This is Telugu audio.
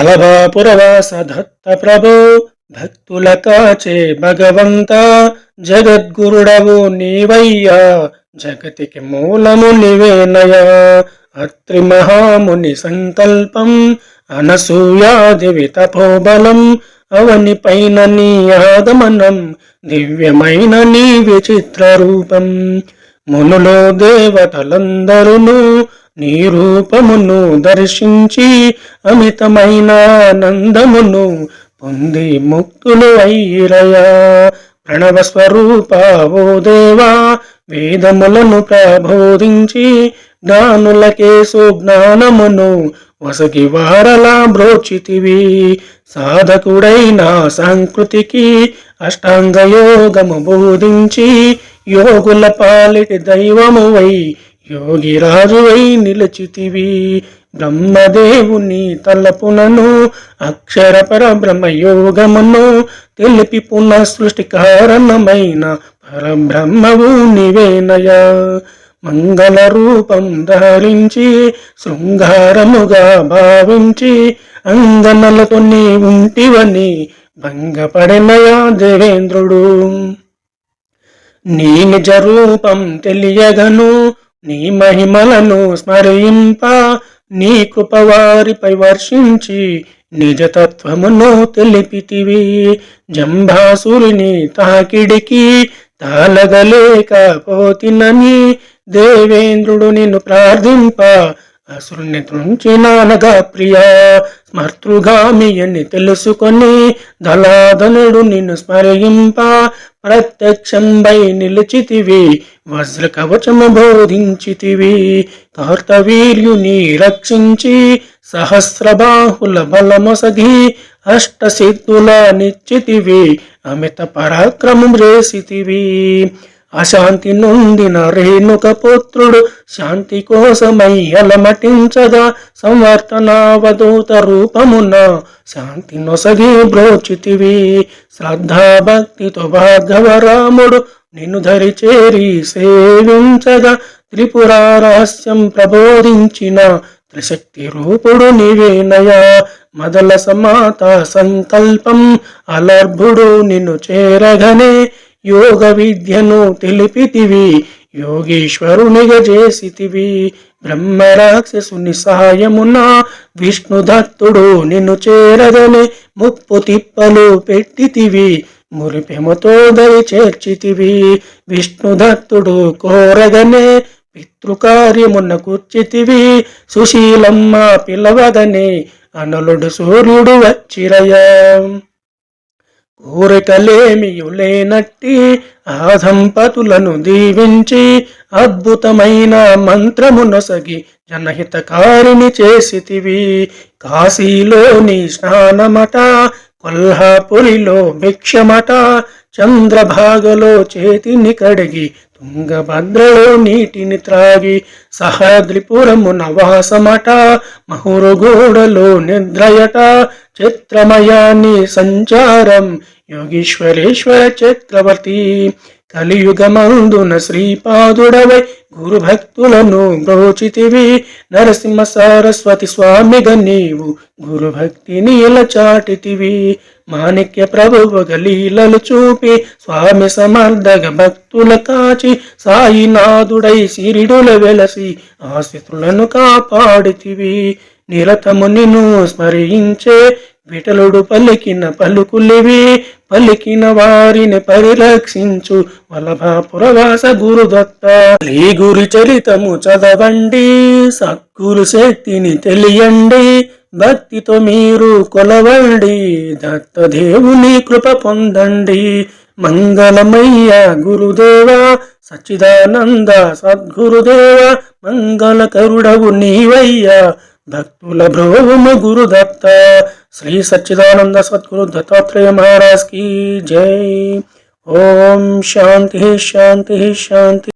బలభాపురవాస దత్త ప్రభో భక్తుల కాచే భగవంత జగద్గురుడవు నీవయ్యా జగతికి మూలము నివేనయ అత్రి మహాముని సంకల్పం అనసూయాదివి తపోబలం అవని పైన నీ ఆగమనం దివ్యమైన నీ విచిత్ర రూపం మునులో దేవతలందరును నీ రూపమును దర్శించి అమితమైన ఆనందమును పొంది ముక్తులు అయ్యిరయా. ప్రణవ స్వరూపావో దేవా వేదములను ప్రబోధించి జ్ఞానులకే సుజ్ఞానమును వసకి వారలా బ్రోచితివి. సాధకుడైన సంకృతికి అష్టాంగ యోగము బోధించి యోగుల పాలిటి దైవము వై యోగిరాజువై నిలచితివి. బ్రహ్మదేవుని తలపునను అక్షర పరబ్రహ్మయోగమును తెలిపి పునః సృష్టి కారణమైన పరబ్రహ్మవు నివేనయ మంగళ రూపం ధరించి శృంగారముగా భావించి అంగనలతో నీ ఉంటివని భంగపడినయా దేవేంద్రుడు? నీ నిజ రూపం తెలియగను నీ మహిమలను స్మరింప నీ కృపవారిపై వర్షించి నిజతత్వమును తెలిపితివి. జంభాసురుని తాకిడికి తాళగలేకపోతినని దేవేంద్రుడు నిన్ను ప్రార్థింప అసురుని తృంచినానగా ప్రియా. స్మర్తృగామి అని తెలుసుకొని దళాధనుడు నిన్ను స్మరింప ప్రత్యక్షంబై నిలిచితివి వజ్ర కవచము బోధించితివి కార్తవీర్యుని రక్షించి సహస్రబాహుల బలమొసగి అష్ట సిద్ధుల నిశ్చితివి అమిత పరాక్రమం రేసితివి. అశాంతి నొందిన రేణుక పుత్రుడు శాంతి కోసమై అలమటించగా సంవర్తనావధూత రూపమున శాంతి నొసగి బ్రోచితివి. శ్రద్ధాభక్తితో భార్గవరాముడు నిన్ను ధరి చేరి సేవించగా త్రిపుర రహస్యం ప్రబోధించిన త్రిశక్తి రూపుడు నివేనయ మదల సమాత సంకల్పం అలర్భుడు నిన్ను చేరగనే యోగ విద్యను తెలిపితివి యోగేశ్వరునిగ చేసితివి. బ్రహ్మరాక్షసుని సహాయమున విష్ణుదత్తుడు నిన్ను చేరదనే ముప్పు తిప్పలు పెట్టితివి. మురిపెమతో దరి చేర్చితివి. విష్ణుదత్తుడు కోరగనే పితృకార్యమున్న కూర్చితివి. సుశీలమ్మ పిలవదనే అనలుడు సూర్యుడు వచ్చిరయ. కోరికలేమియులేనట్టి ఆ దంపతులను దీవించి అద్భుతమైన మంత్రమునొసగి జనహితకారిని చేసితివి. కాశీలోని స్నానమట కొల్హాపురిలో భిక్షమట చంద్రభాగలో చేతిని కడిగి తుంగభద్రలో నీటిని త్రాగి సహద్రిపురము నవాసమట మహురుగూడలో నిద్రయట చిత్రమయాన్ని సంచారం యోగీశ్వరేశ్వర చక్రవర్తి కలియుగమందున శ్రీపాదుడవై గురు భక్తులను బ్రోచితివి. నరసింహ సరస్వతి స్వామిగ నీవు గురు భక్తి నీల చాటితివి. మాణిక్య ప్రభువు గలీలలు చూపి స్వామి సమర్థగ భక్తుల కాచి సాయినాథుడై సిరిడుల వెలసి ఆశితులను కాపాడితివి. నిరతము నిన్ను స్మరించే విటలుడు పలికిన పలుకులివి. పలికిన వారిని పరిరక్షించు. వల్లభాపురవాస గురుదత్త ఈ గురి చరితము చదవండి. సక్కులు శక్తిని తెలియండి. భక్తితో మీరు కొలవండి. దత్తదేవుని కృప పొందండి. మంగళమయ్య గురుదేవ సచ్చిదానంద సద్గురుదేవ మంగళకరుడవు నీవయ్యా. భక్తుల భ్రోము గురుదత్త श्री सच्चिदानंद सद्गुरु दत्तात्रेय महाराज की जय। ओम शांति शांति शांति।